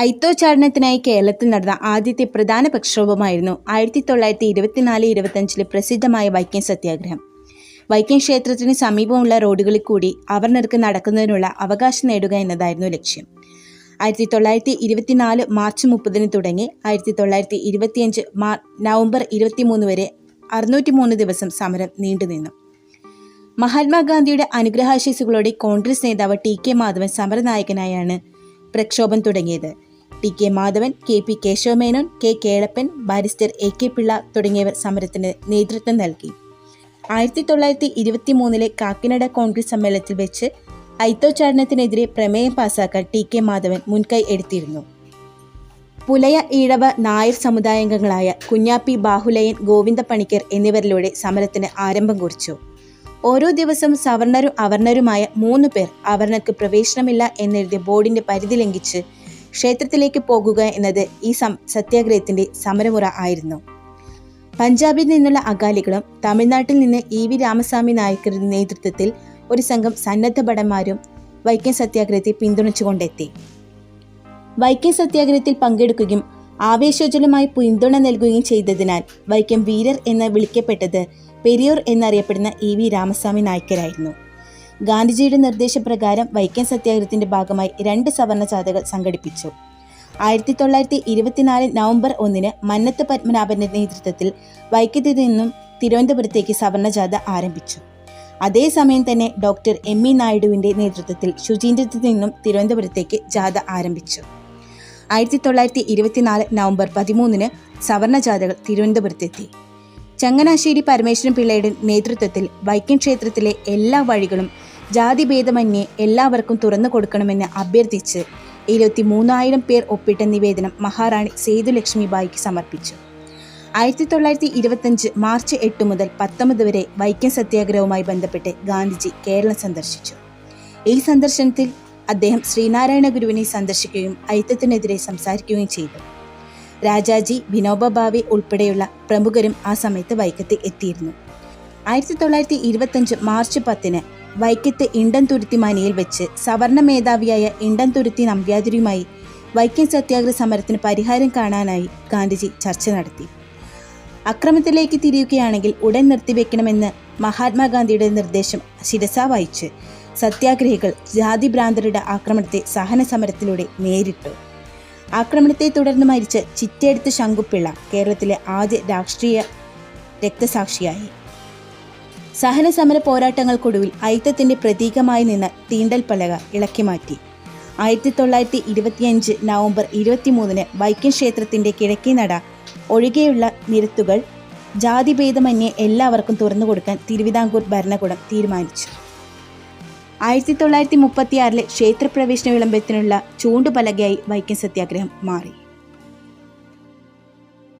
ഐത്തോച്ചാടനത്തിനായി കേരളത്തിൽ നടന്ന ആദ്യത്തെ പ്രധാന പ്രക്ഷോഭമായിരുന്നു ആയിരത്തി തൊള്ളായിരത്തി ഇരുപത്തിനാല് ഇരുപത്തഞ്ചിലെ പ്രസിദ്ധമായ വൈക്കം സത്യാഗ്രഹം. വൈക്കം ക്ഷേത്രത്തിന് സമീപമുള്ള റോഡുകളിൽ കൂടി അവർ നിരക്ക് നടക്കുന്നതിനുള്ള അവകാശം നേടുക എന്നതായിരുന്നു ലക്ഷ്യം. ആയിരത്തി തൊള്ളായിരത്തി ഇരുപത്തിനാല് മാർച്ച് മുപ്പതിന് തുടങ്ങി ആയിരത്തി തൊള്ളായിരത്തി ഇരുപത്തിയഞ്ച് മാ നവംബർ ഇരുപത്തിമൂന്ന് വരെ അറുന്നൂറ്റി മൂന്ന് ദിവസം സമരം നീണ്ടുനിന്നു മഹാത്മാഗാന്ധിയുടെ അനുഗ്രഹാശീസുകളോടെ കോൺഗ്രസ് നേതാവ് ടി കെ മാധവൻ സമരനായകനായാണ് പ്രക്ഷോഭം തുടങ്ങിയത്. T K Madhavan K P Kesava Menon K Kelappan barrister A K Pillai തുടങ്ങിയവർ സമരത്തിന് നേതൃത്വം നൽകി. ആയിരത്തി തൊള്ളായിരത്തി ഇരുപത്തി മൂന്നിലെ കാക്കിനട കോൺഗ്രസ് സമ്മേളനത്തിൽ വെച്ച് ഐത്തോച്ചാടനത്തിനെതിരെ പ്രമേയം പാസാക്കാൻ ടി കെ മാധവൻ മുൻകൈ എടുത്തിരുന്നു. പുലയ ഈഴവ നായർ സമുദായാംഗങ്ങളായ കുഞ്ഞാപ്പി ബാഹുലയൻ ഗോവിന്ദ പണിക്കർ എന്നിവരിലൂടെ സമരത്തിന് ആരംഭം കുറിച്ചു. ഓരോ ദിവസം സവർണരും അവർണരുമായ മൂന്ന് പേർ അവർണർക്ക് പ്രവേശനമില്ല എന്നെഴുതിയ ബോർഡിന്റെ പരിധി ലംഘിച്ച് ക്ഷേത്രത്തിലേക്ക് പോകുക എന്നത് ഈ സം സത്യാഗ്രഹത്തിന്റെ സമരമുറ ആയിരുന്നു. പഞ്ചാബിൽ നിന്നുള്ള അകാലികളും തമിഴ്നാട്ടിൽ നിന്ന് ഇ വി രാമസ്വാമി നായക്കരുടെ നേതൃത്വത്തിൽ ഒരു സംഘം സന്നദ്ധ ഭടന്മാരും വൈക്കം സത്യാഗ്രഹത്തെ പിന്തുണച്ചുകൊണ്ടെത്തി. വൈക്കം സത്യാഗ്രഹത്തിൽ പങ്കെടുക്കുകയും ആവേശോജ്വലമായി പിന്തുണ നൽകുകയും ചെയ്തതിനാൽ വൈക്കം വീരർ എന്ന് വിളിക്കപ്പെട്ടത് പെരിയോർ എന്നറിയപ്പെടുന്ന ഇ വി രാമസ്വാമി നായ്ക്കരായിരുന്നു. ഗാന്ധിജിയുടെ നിർദ്ദേശപ്രകാരം വൈക്കം സത്യാഗ്രഹത്തിന്റെ ഭാഗമായി രണ്ട് സവർണ ജാഥകൾ സംഘടിപ്പിച്ചു. ആയിരത്തി തൊള്ളായിരത്തി ഇരുപത്തിനാല് നവംബർ ഒന്നിന് മന്നത്ത് പത്മനാഭന്റെ നേതൃത്വത്തിൽ വൈക്കത്തിൽ നിന്നും തിരുവനന്തപുരത്തേക്ക് സവർണ ജാഥ ആരംഭിച്ചു. അതേസമയം തന്നെ ഡോക്ടർ എം ഇ നായിഡുവിന്റെ നേതൃത്വത്തിൽ ശുചീന്ദ്രത്തിൽ നിന്നും തിരുവനന്തപുരത്തേക്ക് ജാഥ ആരംഭിച്ചു. ആയിരത്തി തൊള്ളായിരത്തി ഇരുപത്തിനാല് നവംബർ പതിമൂന്നിന് സവർണ ജാഥകൾ തിരുവനന്തപുരത്തെത്തി. ചങ്ങനാശ്ശേരി പരമേശ്വരൻ പിള്ളയുടെ നേതൃത്വത്തിൽ വൈക്കം ക്ഷേത്രത്തിലെ എല്ലാ വഴികളും ജാതിഭേദമന്യേ എല്ലാവർക്കും തുറന്നു കൊടുക്കണമെന്ന് അഭ്യർത്ഥിച്ച് ഇരുപത്തി മൂന്നായിരം പേർ ഒപ്പിട്ട നിവേദനം മഹാറാണി സേതുലക്ഷ്മിബായിക്ക് സമർപ്പിച്ചു. ആയിരത്തി തൊള്ളായിരത്തി ഇരുപത്തഞ്ച് മാർച്ച് എട്ട് മുതൽ പത്തൊമ്പത് വരെ വൈക്കം സത്യാഗ്രഹവുമായി ബന്ധപ്പെട്ട് ഗാന്ധിജി കേരളം സന്ദർശിച്ചു. ഈ സന്ദർശനത്തിൽ അദ്ദേഹം ശ്രീനാരായണ ഗുരുവിനെ സന്ദർശിക്കുകയും ഐത്യത്തിനെതിരെ സംസാരിക്കുകയും ചെയ്തു. രാജാജി വിനോബ ഭാവെ ഉൾപ്പെടെയുള്ള പ്രമുഖരും ആ സമയത്ത് വൈക്കത്ത് എത്തിയിരുന്നു. ആയിരത്തി തൊള്ളായിരത്തി ഇരുപത്തഞ്ച് മാർച്ച് പത്തിന് വൈക്കത്ത് ഇണ്ടൻതുരുത്തി മനയിൽ വെച്ച് സവർണ മേധാവിയായ ഇണ്ടൻതുരുത്തി നമ്പ്യാതിരിയുമായി വൈക്കം സത്യാഗ്രഹ സമരത്തിന് പരിഹാരം കാണാനായി ഗാന്ധിജി ചർച്ച നടത്തി. അക്രമത്തിലേക്ക് തിരിയുകയാണെങ്കിൽ ഉടൻ നിർത്തിവെക്കണമെന്ന് മഹാത്മാഗാന്ധിയുടെ നിർദ്ദേശം ശിരസ വഹിച്ച് സത്യാഗ്രഹികൾ ജാതിഭ്രാന്തരുടെ ആക്രമണത്തെ സഹന സമരത്തിലൂടെ നേരിട്ടു. ആക്രമണത്തെ തുടർന്ന് മരിച്ച ചിറ്റെടുത്ത് ശങ്കുപ്പിള്ള കേരളത്തിലെ ആദ്യ രാഷ്ട്രീയ രക്തസാക്ഷിയായി. സഹന സമര പോരാട്ടങ്ങൾക്കൊടുവിൽ ഐത്തത്തിന്റെ പ്രതീകമായി നിന്ന് തീണ്ടൽ പലക ഇളക്കി മാറ്റി. ആയിരത്തി തൊള്ളായിരത്തി ഇരുപത്തിയഞ്ച് നവംബർ ഇരുപത്തിമൂന്നിന് വൈക്കം ക്ഷേത്രത്തിന്റെ കിഴക്കേ നട ഒഴികെയുള്ള നിരത്തുകൾ ജാതിഭേദമന്യേ എല്ലാവർക്കും തുറന്നു കൊടുക്കാൻ തിരുവിതാംകൂർ ഭരണകൂടം തീരുമാനിച്ചു. ആയിരത്തി തൊള്ളായിരത്തി മുപ്പത്തിയാറിലെ ക്ഷേത്രപ്രവേശന വിളംബരത്തിനുള്ള ചൂണ്ടുപലകയായി വൈക്കം സത്യാഗ്രഹം മാറി.